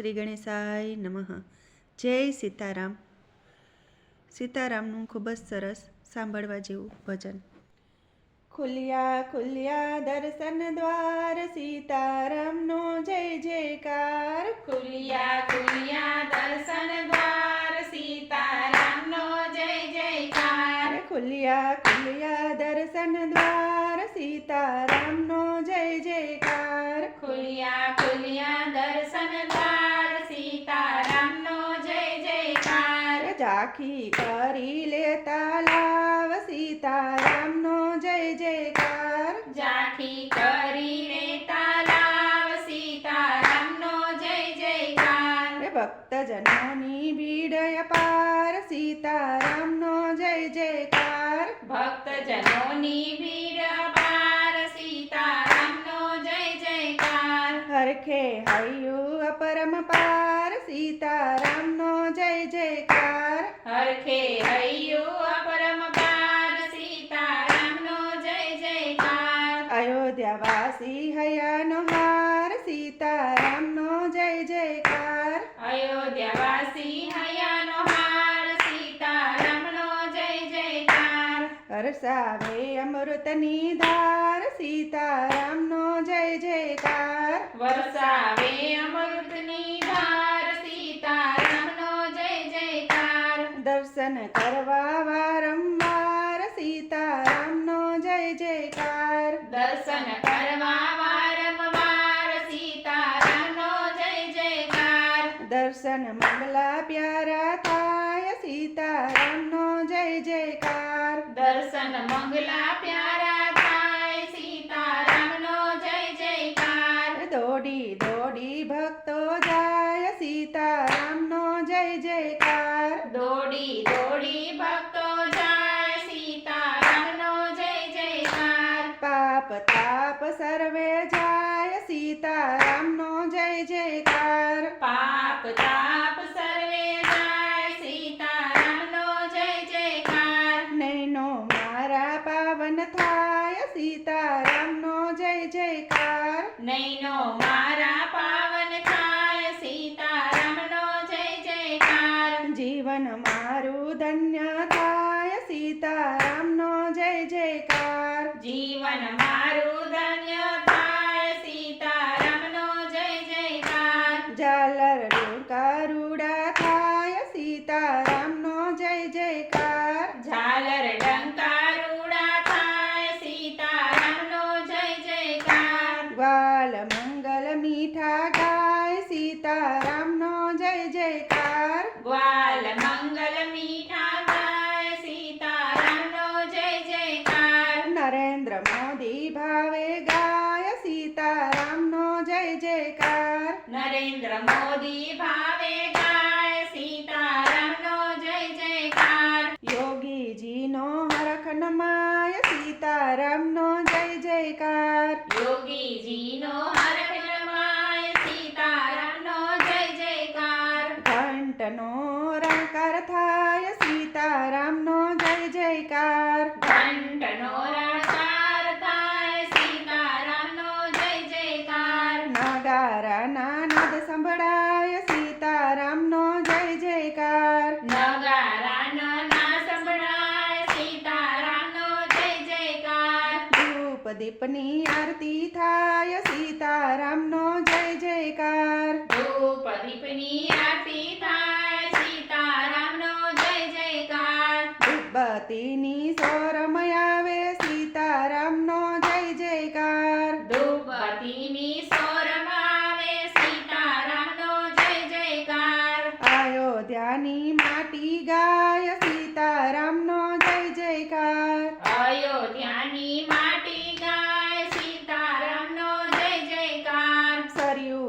શ્રી ગણેશાય નમઃ. જય સીતારામ. સીતારામનું ખૂબ જ સરસ સાંભળવા જેવું ભજન. ખુલ્યા ખુલ્યા દર્શન દ્વાર, સીતારામનો જય જયકાર. ખુલ્યા ખુલ્યા દર્શન દ્વાર, સીતારામનો જય જયકાર. ખુલ્યા ખુલ્યા દર્શન દ્વાર, સીતારામનો જય જયકાર. ખુલ્યા અરે ઝાંખી કરી લેતા લાવ સીતારામનો જય જયકાર ઝાંખી કરીને તાલાવ સીતારામનો જય જયકાર અરે ભક્તજનોની ભીડ અપાર સીતારામનો જય જયકાર ભક્તજનોની ભીડ અપાર સીતારામનો જય જયકાર હરખે હૈયું અપરમ પાર સીતારામનો જય જયકાર. હરખે હૈયો અપરમ પાર સીતારામનો જય જયકાર. અયોધ્યાવાસી હૈયાનો હાર સીતારામનો જય જયકાર. અયોધ્યાવાસી હૈયાનો હરસાવે અમૃતની ધાર સીતારામનો જય જયકાર વરસાવે અમૃતની ધાર સીતારામનો જય જયકાર દર્શન કરવા વારંવાર સીતારામનો જય જયકાર દર્શન કરવા વારંવાર સીતારામનો જય જયકાર દર્શન મંગલા પ્યારા થાય સીતારામનો જય જયકાર દર્શન મંગલા પ્યારા થાય સીતારામનો જય જયકાર દોડી દોડી ભક્તો જાય સીતારામનો જય જયકાર દોડી દોડી ભક્તો જાય સીતારામનો જય જયકાર પાપ તાપ સર્વે જાય સીતારામનો જય જયકાર પાપ તાપ સીતારામનો જય જયકાર નૈનો મારા પાવન થાય સીતારામનો જય જયકાર જીવન મારું ધન્ય થાય સીતારામનો જય જયકાર જીવન જયકાર ગ્વાલ મંગલ મીઠા ગાય સીતારામનો જય જયકાર નરેન્દ્ર મોદી ભાવે ગાય સીતારામનો જય જયકાર નરેન્દ્ર મોદી ભાવે ગાય સીતારામનો જય જયકાર યોગીજીનો હરખ નમાય સીતારામનો જય જયકાર યોગીજીનો હરખ સીતારામનો જય જયકાર. ઘંટનો રણકાર થાય સીતારામનો જય જયકાર. નગારાના નાદ સંભળાય સીતારામનો જય જયકાર. નગારાના સંભળાય સીતારામનો જય જયકાર. ધૂપ દીપની આરતી થાય સીતારામનો જય જયકાર. ધૂપ દીપની આરતી થાય સીતારામનો જય જયકાર ધૂપબત્તીની સોરમય આવે સીતારામનો જય જયકાર ધૂપબત્તીની સોરમાં આવે સીતારામનો જય જયકાર અયોધ્યાની માટી ગાય સીતારામનો જય જયકાર અયોધ્યાની માટી ગાય સીતારામનો જય જયકાર સરયુ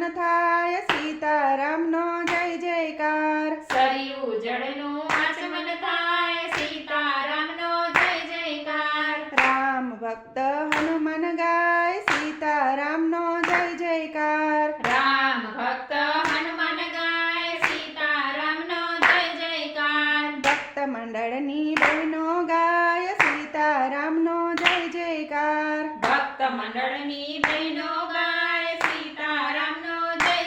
આચમન થાય સીતારામનો જય જયકાર. સરયુ જળનું આચમન થાય સીતારામનો જય જયકાર. રામ ભક્ત હનુમાન ગાય સીતારામનો જય જયકાર. રામ ભક્ત હનુમાન ગાય સીતારામનો જય જયકાર. ભક્ત મંડળની બહેનો ગાય સીતારામનો જય જયકાર. ભક્ત મંડળની બહેનો ગાય સીતારામનો જય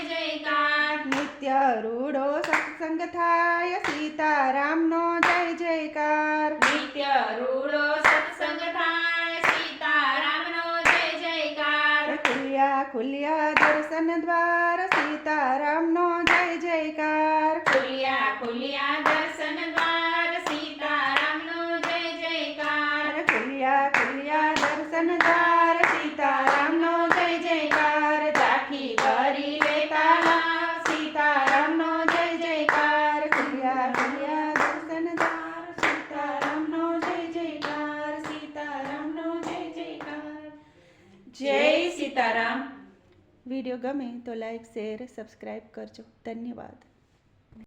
થાય સીતારામનો જય જયકાર. નિત્ય રૂડો સત્સંગ થાય સીતારામનો જય જયકાર. ખુલ્યા ખુલ્યા દર્શન દ્વાર સીતારામનો જય જયકાર. ખુલ્યા ખુલ્યા દર્શન દ્વાર સીતારામનો જય જયકાર ખુલ્યા ખુલ્યા દર્શન દ્વાર સીતારામનો જય જયકાર રાખી કરી લેતા લાવ સીતારામનો જય જયકાર ખુલ્યા ખુલ્યા દર્શન દ્વાર સીતારામનો જય જયકાર સીતારામનો જય જયકાર જય સીતારામ વીડિયો ગમે તો લાઈક શેર સબસ્ક્રાઈબ કરજો. ધન્યવાદ.